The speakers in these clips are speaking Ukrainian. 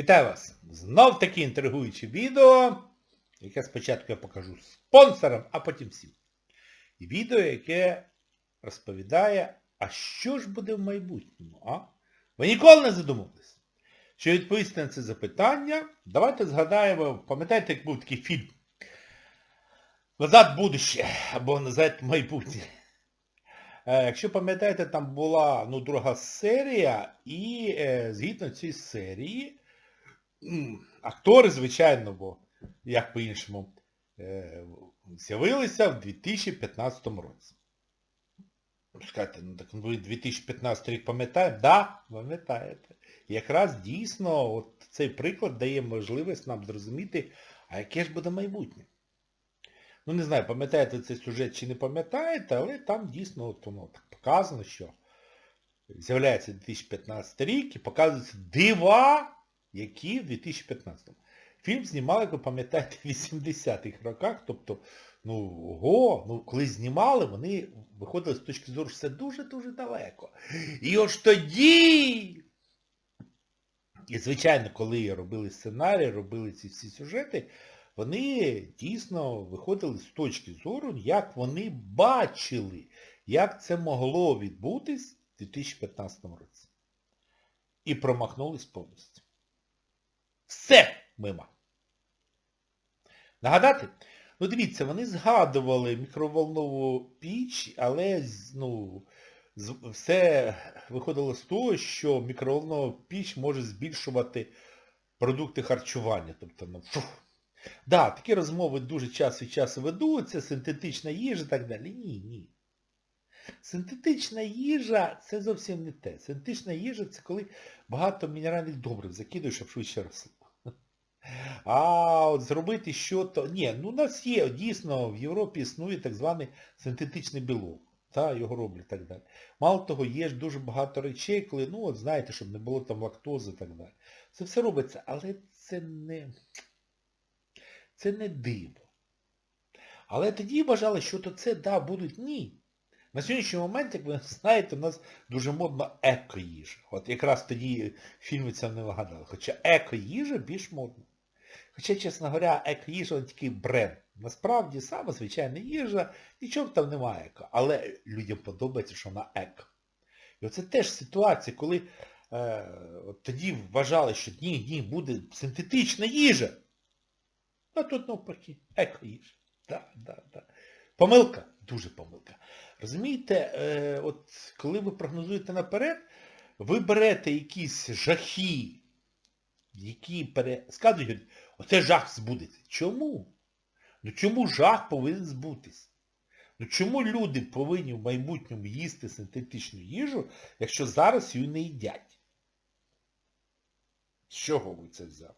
Вітаю вас! Знов таке інтригуюче відео, яке спочатку я покажу спонсорам, а потім всім. І відео, яке розповідає, а що ж буде в майбутньому, а? Ви ніколи не задумувались? Що відповісти на це запитання, давайте згадаємо, пам'ятаєте, як був такий фільм Назад будуще, або назад майбутнє. Е, Якщо пам'ятаєте, там була ну, друга серія, і е, згідно цієї серії, актори, звичайно, бо як по-іншому, е, з'явилися в 2015 році. Скажете, ну так ви 2015 рік пам'ятаєте? Так, да, пам'ятаєте. Якраз дійсно от цей приклад дає можливість нам зрозуміти, а яке ж буде майбутнє. Ну, не знаю, пам'ятаєте цей сюжет чи не пам'ятаєте, але там дійсно от воно так показано, що з'являється 2015 рік і показуються дива, які в 2015. Фільм знімали, як ви пам'ятаєте, в 80-х роках, тобто, ну, ого, ну, коли знімали, вони виходили з точки зору, це дуже-дуже далеко. І ось тоді... І, звичайно, коли робили сценарій, робили ці всі сюжети, вони дійсно виходили з точки зору, як вони бачили, як це могло відбутись в 2015 році. І промахнулись повністю. Все мимо. Нагадати? Ну дивіться, вони згадували мікроволнову піч, але ну, все виходило з того, що мікроволнова піч може збільшувати продукти харчування. Тобто, ну, фух. Да, такі розмови дуже час від часу ведуться, синтетична їжа і так далі. Ні, ні. Синтетична їжа це зовсім не те. Синтетична їжа це коли багато мінеральних добрив закидуєш, щоб швидше росло. А от зробити що-то... Ні, ну у нас є, дійсно, в Європі існує так званий синтетичний білок. Та, його роблять і так далі. Мало того, є ж дуже багато речей, коли, ну от знаєте, щоб не було там лактози і так далі. Це все робиться, але це не... Це не диво. Але тоді вважали, що то це, да, будуть ні. На сьогоднішній момент, як ви знаєте, у нас дуже модна еко-їжа. От якраз тоді фільми це не вигадали. Хоча еко-їжа більш модна. Хоча, чесно говоря, еко-їжа такий бренд. Насправді, саме звичайна їжа, нічого там немає. Але людям подобається, що вона еко. І оце теж ситуація, коли е, тоді вважали, що ні, ні, буде синтетична їжа. А тут навпаки, еко-їжа. Да, да, да. Помилка, дуже помилка. Розумієте, е, от коли ви прогнозуєте наперед, ви берете якісь жахи, які пересказують, оце жах збудеться. Чому? Ну чому жах повинен збутись? Ну чому люди повинні в майбутньому їсти синтетичну їжу, якщо зараз її не їдять? З чого ви це взяли?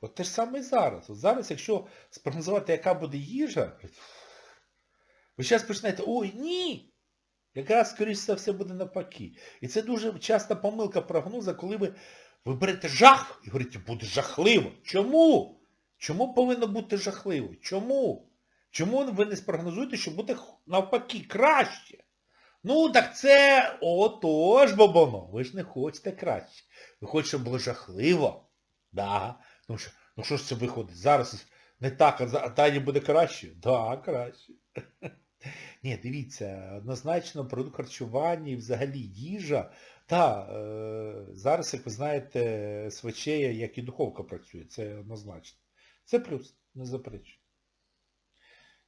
От те ж саме і зараз. От зараз, якщо спрогнозувати, яка буде їжа, ви зараз почнете, ой, ні! Якраз, скоріш за все, буде навпаки. І це дуже часта помилка прогноза, коли ви, ви берете жах і говорите, буде жахливо. Чому? Чому повинно бути жахливо? Чому? Чому ви не спрогнозуєте, що буде навпаки краще? Ну, так це отож, бабоно, ви ж не хочете краще. Ви хочете, щоб було жахливо. Да. Ну що, ну що ж це виходить? Зараз не так, а далі буде краще? Да, краще. Ні, дивіться, однозначно продукт харчування і взагалі їжа. Та, е, зараз, як ви знаєте, СВЧ, як і духовка працює, це однозначно. Це плюс, не заперечую.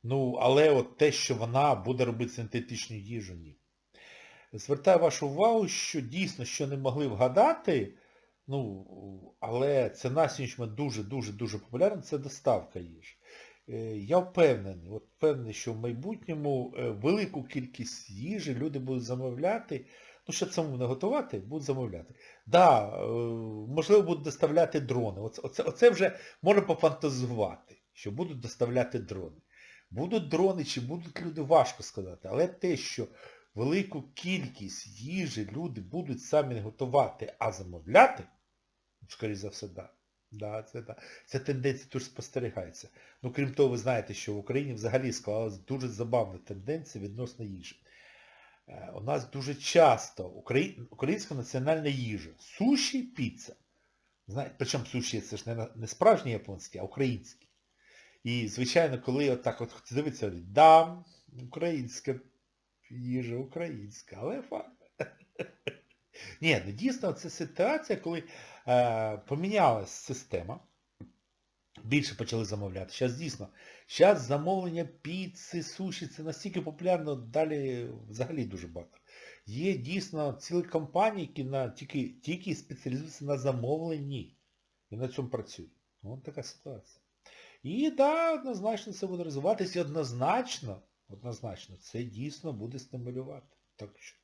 Ну, але от те, що вона буде робити синтетичну їжу, ні. Звертаю вашу увагу, що дійсно, що не могли вгадати, ну, але це на момент дуже-дуже-дуже популярно, це доставка їжі. Е, Я впевнений, от впевнений, що в майбутньому е, велику кількість їжі люди будуть замовляти, ну, щоб самому не готувати, будуть замовляти. Да, е, можливо, будуть доставляти дрони. Оце, оце, вже можна пофантазувати, що будуть доставляти дрони. Будуть дрони чи будуть люди, важко сказати. Але те, що велику кількість їжі люди будуть самі не готувати, а замовляти, скоріше за все, да. Да, це, да. Ця тенденція дуже спостерігається. Ну, крім того, ви знаєте, що в Україні взагалі склалась дуже забавна тенденція відносно їжі. Е, У нас дуже часто українська національна їжа, суші, піца. Причому суші це ж не, справжні японські, а українські. І, звичайно, коли отак от дивиться, да, українська їжа, українська, але факт. Ні, ну дійсно це ситуація, коли е, помінялась система, більше почали замовляти. Зараз дійсно, зараз замовлення піци, суші, це настільки популярно, далі взагалі дуже багато. Є дійсно цілі компанії, які на, тільки, тільки спеціалізуються на замовленні і на цьому працюють. Ось така ситуація. І да, однозначно це буде розвиватися, і однозначно, однозначно, це дійсно буде стимулювати. Так що,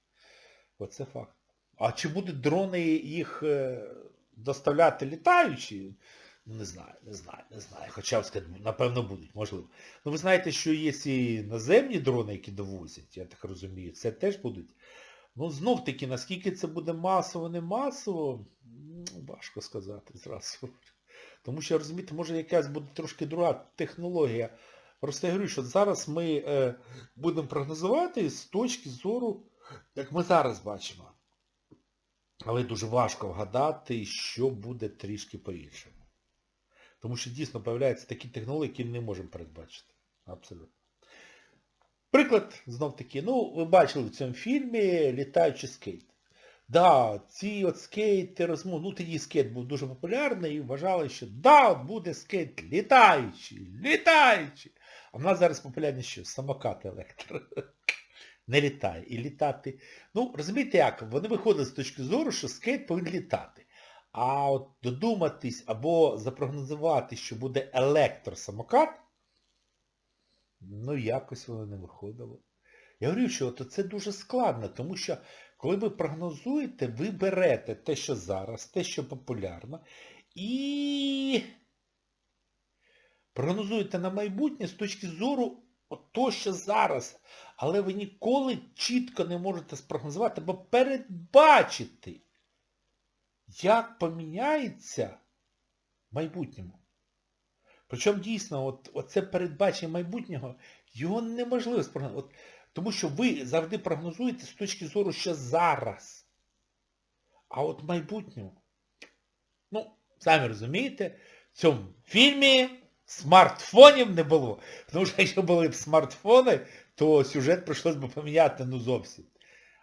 оце факт. А чи будуть дрони їх е, доставляти літаючі? Ну, не знаю, не знаю, не знаю. Хоча, напевно, будуть, можливо. Ну ви знаєте, що є і наземні дрони, які довозять, я так розумію, це теж будуть. Ну, знов таки, наскільки це буде масово, не масово, ну, важко сказати зразу. Тому що, розумієте, може якась буде трошки друга технологія. Просто я говорю, що зараз ми е, будемо прогнозувати з точки зору, як ми зараз бачимо. Але дуже важко вгадати, що буде трішки по-іншому. Тому що дійсно з'являються такі технології, які не можемо передбачити. Абсолютно. Приклад, знов таки, ну, ви бачили в цьому фільмі літаючий скейт. Да, ці от скейти розмов, ну тоді скейт був дуже популярний і вважали, що да, буде скейт літаючий, літаючий. А в нас зараз популярність що? Самокат електро. Не літає. І літати. Ну, розумієте як, вони виходять з точки зору, що скейт повинен літати. А от додуматись або запрогнозувати, що буде електросамокат, ну якось воно не виходило. Я говорю, що от це дуже складно, тому що коли ви прогнозуєте, ви берете те, що зараз, те, що популярно, і прогнозуєте на майбутнє з точки зору того, що зараз. Але ви ніколи чітко не можете спрогнозувати або передбачити, як поміняється в майбутньому. Причому дійсно, от, оце передбачення майбутнього, його неможливо спрогнозувати. Тому що ви завжди прогнозуєте з точки зору, що зараз. А от в майбутньому, ну, самі розумієте, в цьому фільмі смартфонів не було. Тому що якщо були б смартфони, то сюжет прийшлось би поміняти ну зовсім.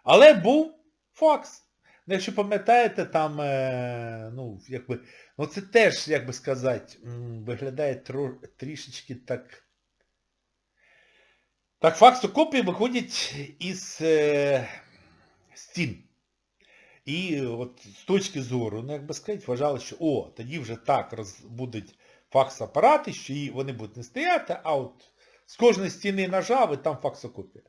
Але був факс. Ну, якщо пам'ятаєте, там, е, ну, якби, ну це теж, як би сказати, виглядає тро, трішечки так. Так, факсокопії виходять із е, стін. І от з точки зору, ну як би сказати, вважали, що о, тоді вже так роз, будуть факс-апарати, що і вони будуть не стояти, а от з кожної стіни нажав і там факсокопія.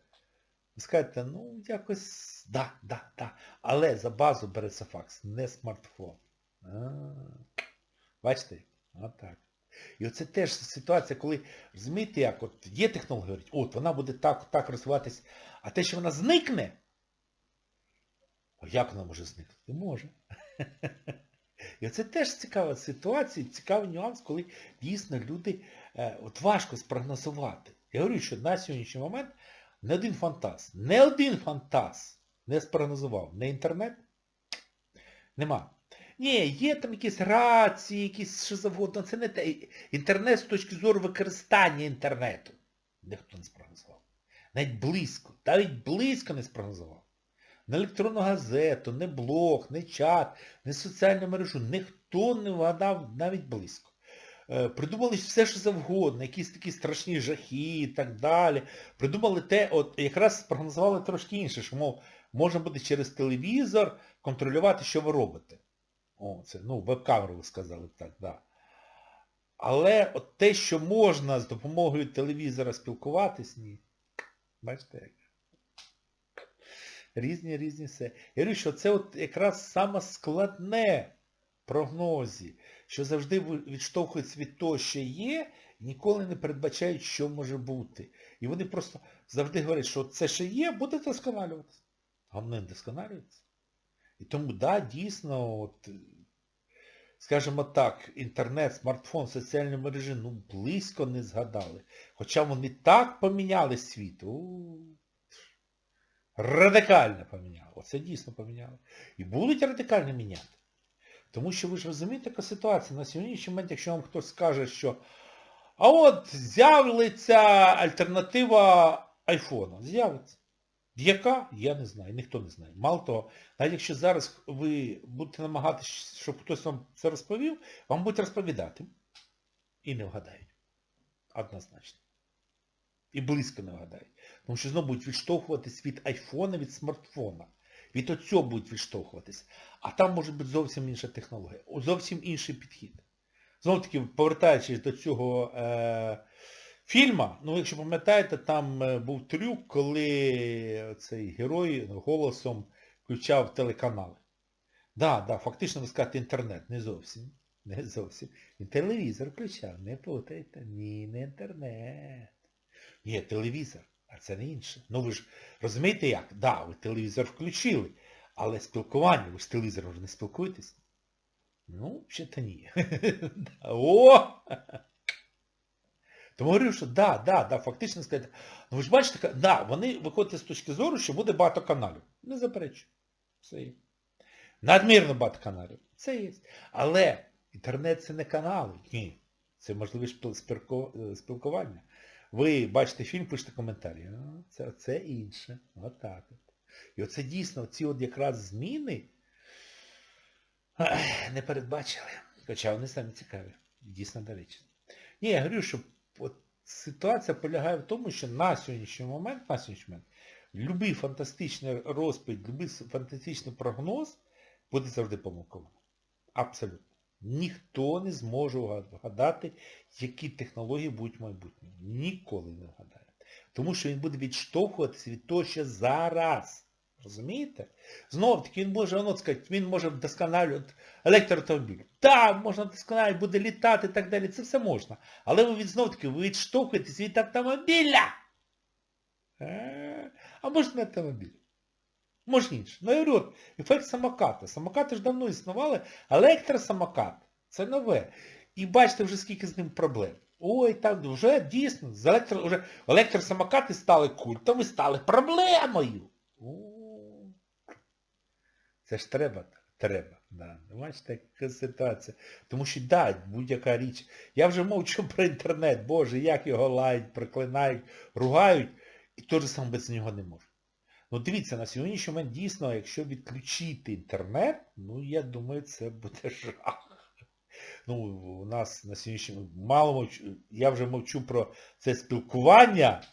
Ви скажете, ну якось, да, да, да. Але за базу береться факс, не смартфон. А, бачите? Отак. І оце теж ситуація, коли, розумієте, як, от є технологія, говорить, от вона буде так, так розвиватись, а те, що вона зникне, а як вона може зникнути? Може. І оце теж цікава ситуація, цікавий нюанс, коли дійсно люди, е, от важко спрогнозувати. Я говорю, що на сьогоднішній момент не один фантаз, не один фантаз не спрогнозував. Не інтернет? Нема. Ні, є там якісь рації, якісь що завгодно. Це не те. Інтернет з точки зору використання інтернету. Ніхто не спрогнозував. Навіть близько, навіть близько не спрогнозував. Не електронну газету, не блог, не чат, не соціальну мережу. Ніхто не вгадав навіть близько. Е, Придумали все, що завгодно, якісь такі страшні жахи і так далі. Придумали те, от якраз спрогнозували трошки інше, що, мов, можна буде через телевізор контролювати, що ви робите. О, це, ну, веб-камеру ви сказали б так, да. Але от те, що можна з допомогою телевізора спілкуватись, ні. Бачите як? Різні, різні все. Я говорю, що це от якраз саме складне в прогнозі, що завжди відштовхуються від того, що є, ніколи не передбачають, що може бути. І вони просто завжди говорять, що це ще є, буде досконалюватися. А воно не досконалюється. І тому, да, дійсно, от, скажімо так, інтернет, смартфон, соціальні мережі, ну, близько не згадали. Хоча вони так поміняли світ. Радикально поміняли. Оце дійсно поміняли. І будуть радикально міняти. Тому що ви ж розумієте, яка ситуація. На сьогоднішній момент, якщо вам хтось скаже, що а от з'явиться альтернатива айфона. З'явиться. Яка? Я не знаю, ніхто не знає. Мало того, навіть якщо зараз ви будете намагатися, щоб хтось вам це розповів, вам будуть розповідати. І не вгадають. Однозначно. І близько не вгадають. Тому що знову будуть відштовхуватись від айфона, від смартфона. Від оцього будуть відштовхуватись. А там може бути зовсім інша технологія. Зовсім інший підхід. Знову таки, повертаючись до цього е, фільму, ну якщо пам'ятаєте, там е, був трюк, коли цей герой голосом включав телеканали. Да, да, фактично ви скажете інтернет, не зовсім. Не зовсім. Він телевізор включав, не путайте. Ні, не інтернет. Ні, телевізор, а це не інше. Ну ви ж розумієте як? Да, ви телевізор включили, але спілкування, ви з телевізором не спілкуєтесь. Ну, взагалі-то ні. О! Тому говорю, що да, да, да, фактично сказати. Ну ви ж бачите, да, вони виходять з точки зору, що буде багато каналів. Не заперечую. Це є. Надмірно багато каналів. Це є. Але інтернет це не канали. Ні. Це можливість е, спілкування. Ви бачите фільм, пишете коментарі. Це, це інше. Отак от. І оце дійсно, ці от якраз зміни не передбачили. Хоча вони самі цікаві. Дійсно доречні. Ні, я говорю, що от ситуація полягає в тому, що на сьогоднішній момент, на сьогоднішній момент, будь-який фантастичний розпит, будь-який фантастичний прогноз буде завжди помилковим. Абсолютно. Ніхто не зможе вгадати, які технології будуть в майбутньому. Ніколи не вгадає. Тому що він буде відштовхуватися від того, що зараз. Розумієте? Знов таки він може, воно сказати, він може вдосконалювати електроавтомобіль. Так, можна вдосконалювати, буде літати і так далі. Це все можна. Але ви від знов таки відштовхуєтесь від автомобіля. Е, А може не автомобіль. Може інше. Ну я говорю, от, ефект самоката. Самокати ж давно існували, а електросамокат це нове. І бачите вже скільки з ним проблем. Ой, так вже дійсно, з електро, вже електросамокати стали культом і стали проблемою. О, Це ж треба так. Треба. Да. Бачите, яка ситуація. Тому що да, будь-яка річ. Я вже мовчу про інтернет. Боже, як його лають, проклинають, ругають, і теж сам без нього не можу. Ну дивіться, на сьогоднішній момент дійсно, якщо відключити інтернет, ну я думаю, це буде жах. Ну, у нас на сьогоднішній мало мовчу, я вже мовчу про це спілкування,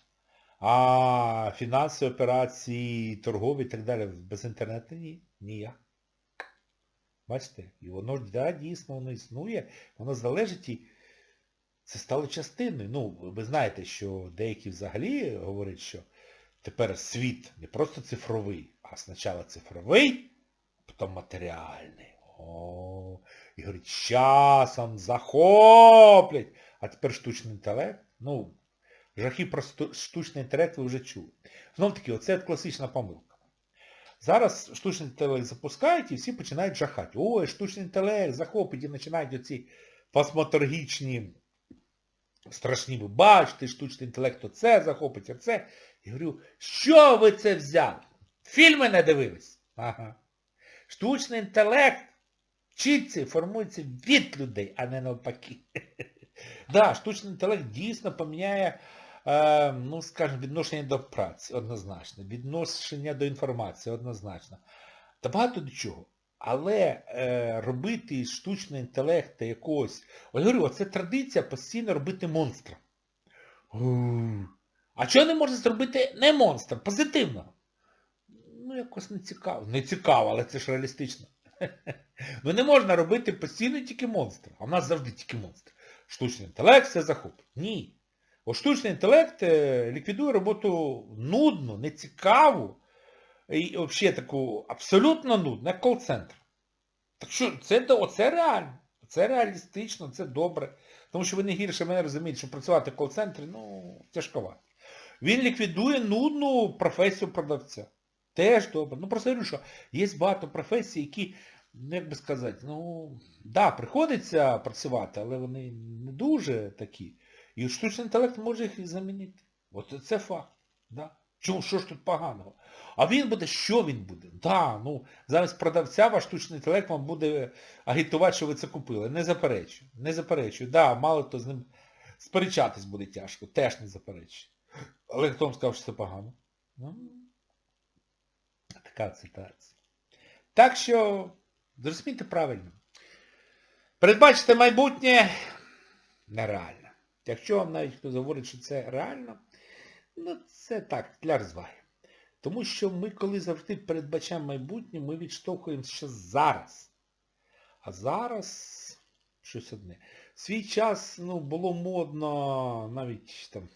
а фінансові операції, торгові і так далі, без інтернету ні, ніяк. Бачите? І воно да, дійсно, воно існує, воно залежить і це стало частиною. Ну, ви знаєте, що деякі взагалі говорять, що тепер світ не просто цифровий, а спочатку цифровий, а потім матеріальний. О, і говорить, часом захоплять. А тепер штучний інтелект. Ну, жахи про штучний інтелект ви вже чули. Знов таки, оце класична помилка. Зараз штучний інтелект запускають і всі починають жахати. Ой, штучний інтелект захопить і починають оці фасмоторгічні страшні ви бачите, штучний інтелект оце захопить, оце. Я говорю, що ви це взяли? Фільми не дивились? Ага. Штучний інтелект вчиться і формується від людей, а не навпаки. Да, штучний інтелект дійсно поміняє, е, ну, скажімо, відношення до праці, однозначно, відношення до інформації, однозначно. Та багато до чого. Але е, робити із штучного інтелекту якогось... Ось говорю, це традиція постійно робити монстра. А чого не можна зробити не монстра, позитивного? Ну, якось не цікаво. Не цікаво, але це ж реалістично. Ну не можна робити постійно тільки монстра. А в нас завжди тільки монстр. Штучний інтелект все захопить. Ні. О, штучний інтелект е, ліквідує роботу нудну, нецікаву і взагалі таку абсолютно нудну, як кол-центр. Так що це, оце реально. Це реалістично, це добре. Тому що ви не гірше мене розумієте, що працювати в кол-центрі, ну, тяжковато. Він ліквідує нудну професію продавця. Теж добре. Ну просто говорю, що є багато професій, які, ну як би сказати, ну, да, приходиться працювати, але вони не дуже такі. І штучний інтелект може їх і замінити. От це факт. Да. Чому, що ж тут поганого? А він буде, що він буде? Да, ну, замість продавця ваш штучний інтелект вам буде агітувати, що ви це купили. Не заперечую. Не заперечую. Да, мало хто з ним сперечатись буде тяжко. Теж не заперечую. Але хто вам сказав, що це погано? Ну, така ситуація. Так що, зрозумійте правильно. Передбачити майбутнє нереально. Якщо вам навіть хтось говорить, що це реально, ну це так, для розваги. Тому що ми, коли завжди передбачаємо майбутнє, ми відштовхуємося ще зараз. А зараз щось одне. Свій час ну, було модно навіть там,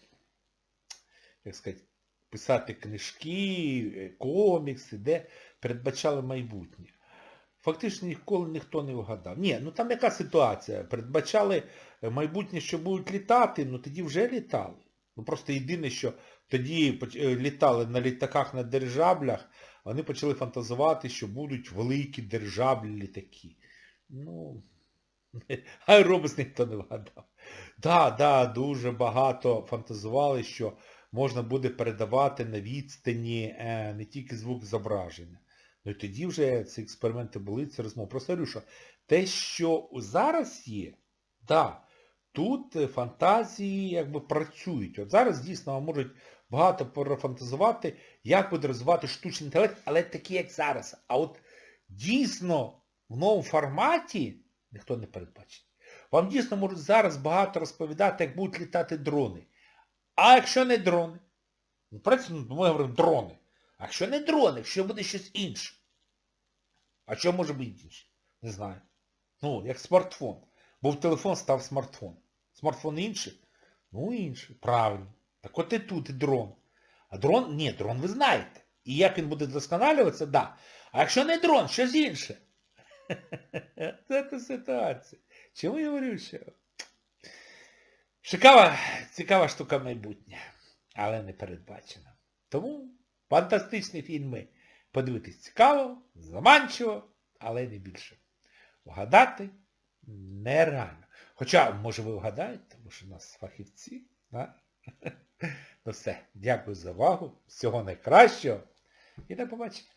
як сказати, писати книжки, е, комікси, де передбачали майбутнє. Фактично ніколи ніхто не вгадав. Ні, ну там яка ситуація? Передбачали е, майбутнє, що будуть літати, ну тоді вже літали. Ну просто єдине, що тоді е, літали на літаках на дирижаблях, вони почали фантазувати, що будуть великі державні літаки. Ну, аеробус ніхто не вгадав. Да, да, дуже багато фантазували, що можна буде передавати на відстані е, не тільки звук зображення. Ну і тоді вже ці експерименти були, це розмова. Просто що те, що зараз є, да, тут е, фантазії якби працюють. От зараз дійсно вам можуть багато профантазувати, як буде розвивати штучний інтелект, але такий, як зараз. А от дійсно в новому форматі ніхто не передбачить. Вам дійсно можуть зараз багато розповідати, як будуть літати дрони. А якщо не дрони? Ну, працює, ми говоримо дрони. А якщо не дрони, якщо буде щось інше? А що може бути інше? Не знаю. Ну, як смартфон. Був телефон, став смартфон. Смартфон інший? Ну, інший. Правильно. Так от і тут і дрон. А дрон, ні, дрон ви знаєте. І як він буде вдосконалюватися, да. А якщо не дрон, щось інше. Це ситуація. Чому я говорю, що? Цікава, цікава штука майбутнє, але не передбачена. Тому фантастичні фільми подивитись цікаво, заманчиво, але не більше. Вгадати нереально. Хоча, може ви вгадаєте, тому що у нас фахівці. Да? Ну все, дякую за увагу, всього найкращого і до побачення.